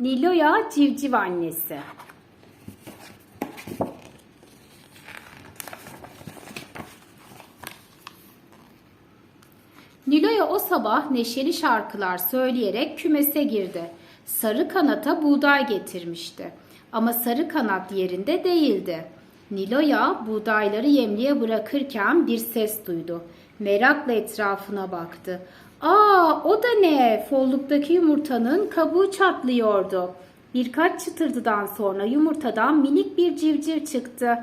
Nilo'ya civciv annesi. Nilo'ya o sabah neşeli şarkılar söyleyerek kümese girdi. Sarı kanata buğday getirmişti. Ama sarı kanat yerinde değildi. Nilo'ya buğdayları yemliğe bırakırken bir ses duydu. Merakla etrafına baktı. Aa o da ne? Folluktaki yumurtanın kabuğu çatlıyordu. Birkaç çıtırtıdan sonra yumurtadan minik bir civciv çıktı.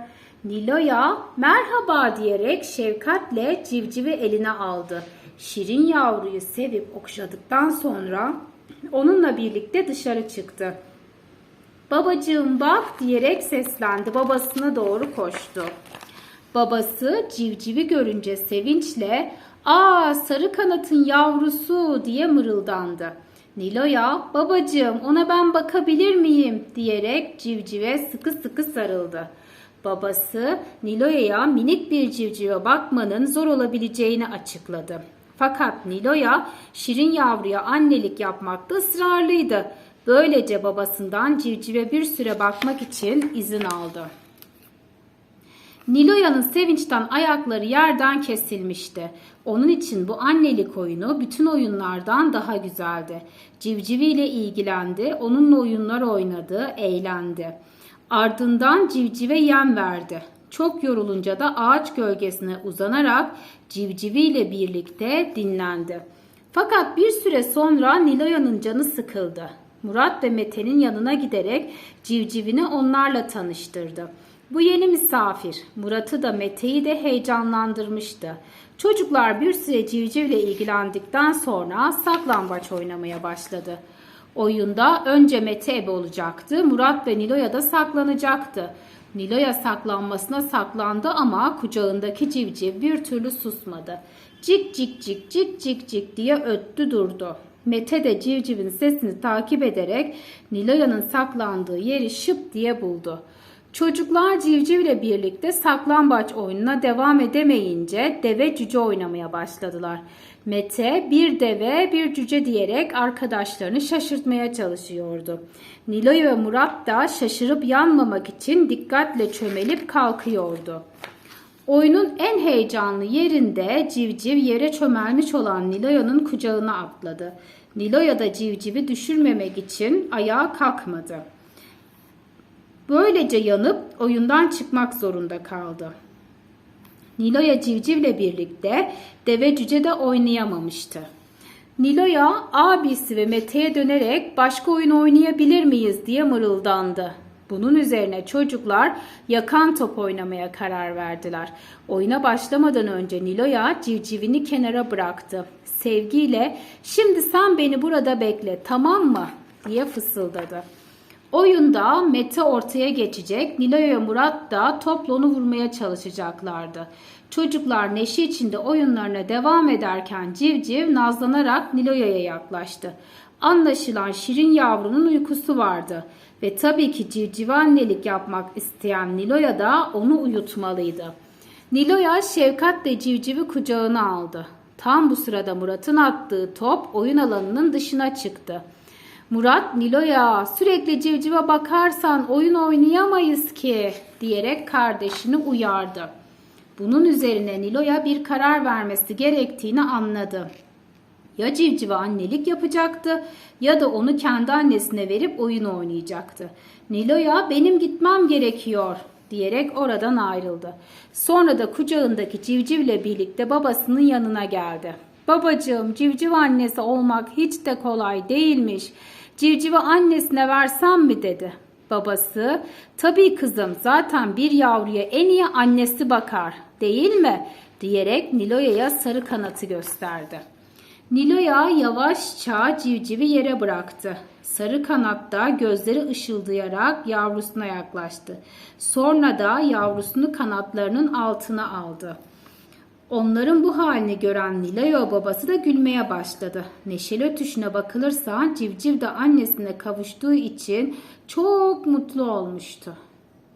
Nilo'ya merhaba diyerek şefkatle civcivi eline aldı. Şirin yavruyu sevip okşadıktan sonra onunla birlikte dışarı çıktı. Babacığım bak diyerek seslendi. Babasına doğru koştu. Babası civcivi görünce sevinçle ''Aa sarı kanatın yavrusu'' diye mırıldandı. Nilo'ya ''Babacığım ona ben bakabilir miyim?'' diyerek civcive sıkı sıkı sarıldı. Babası Nilo'ya minik bir civcive bakmanın zor olabileceğini açıkladı. Fakat Nilo'ya şirin yavruya annelik yapmakta ısrarlıydı. Böylece babasından civcive bir süre bakmak için izin aldı. Niloya'nın sevinçten ayakları yerden kesilmişti. Onun için bu annelik oyunu bütün oyunlardan daha güzeldi. Civciviyle ilgilendi, onunla oyunlar oynadı, eğlendi. Ardından civcive yem verdi. Çok yorulunca da ağaç gölgesine uzanarak civciviyle birlikte dinlendi. Fakat bir süre sonra Niloya'nın canı sıkıldı. Murat ve Mete'nin yanına giderek civcivini onlarla tanıştırdı. Bu yeni misafir Murat'ı da Mete'yi de heyecanlandırmıştı. Çocuklar bir süre civcivle ilgilendikten sonra saklambaç oynamaya başladı. Oyunda önce Mete ebe olacaktı, Murat ve Nilo'ya da saklanacaktı. Nilo'ya saklanmasına saklandı ama kucağındaki civciv bir türlü susmadı. Cik cik cik cik cik cik diye öttü durdu. Mete de civcivin sesini takip ederek Nilo'yanın saklandığı yeri şıp diye buldu. Çocuklar civcivle birlikte saklambaç oyununa devam edemeyince deve cüce oynamaya başladılar. Mete bir deve bir cüce diyerek arkadaşlarını şaşırtmaya çalışıyordu. Niloy ve Murat da şaşırıp yanmamak için dikkatle çömelip kalkıyordu. Oyunun en heyecanlı yerinde civciv yere çömelmiş olan Niloya'nın kucağına atladı. Niloya da civcivi düşürmemek için ayağa kalkmadı. Böylece yanıp oyundan çıkmak zorunda kaldı. Niloya civcivle birlikte deve cüce de oynayamamıştı. Niloya abisi ve Mete'ye dönerek başka oyun oynayabilir miyiz diye mırıldandı. Bunun üzerine çocuklar yakan top oynamaya karar verdiler. Oyuna başlamadan önce Niloya civcivini kenara bıraktı. Sevgiyle şimdi sen beni burada bekle tamam mı diye fısıldadı. Oyunda Mete ortaya geçecek, Niloya Murat da topla onu vurmaya çalışacaklardı. Çocuklar neşe içinde oyunlarına devam ederken civciv nazlanarak Niloya'ya yaklaştı. Anlaşılan Şirin yavrunun uykusu vardı ve tabii ki civcive annelik yapmak isteyen Niloya da onu uyutmalıydı. Niloya şefkatle civcivi kucağına aldı. Tam bu sırada Murat'ın attığı top oyun alanının dışına çıktı. Murat Nilo'ya sürekli civcive bakarsan oyun oynayamayız ki diyerek kardeşini uyardı. Bunun üzerine Nilo'ya bir karar vermesi gerektiğini anladı. Ya civcive annelik yapacaktı ya da onu kendi annesine verip oyun oynayacaktı. Nilo'ya benim gitmem gerekiyor diyerek oradan ayrıldı. Sonra da kucağındaki civcivle birlikte babasının yanına geldi. Babacığım civciv annesi olmak hiç de kolay değilmiş. Civcivi annesine versem mi dedi. Babası tabii kızım zaten bir yavruya en iyi annesi bakar değil mi diyerek Niloya'ya sarı kanatı gösterdi. Niloya yavaşça civcivi yere bıraktı. Sarı kanatta gözleri ışıldayarak yavrusuna yaklaştı. Sonra da yavrusunu kanatlarının altına aldı. Onların bu halini gören Niloya babası da gülmeye başladı. Neşeli ötüşüne bakılırsa civciv de annesine kavuştuğu için çok mutlu olmuştu.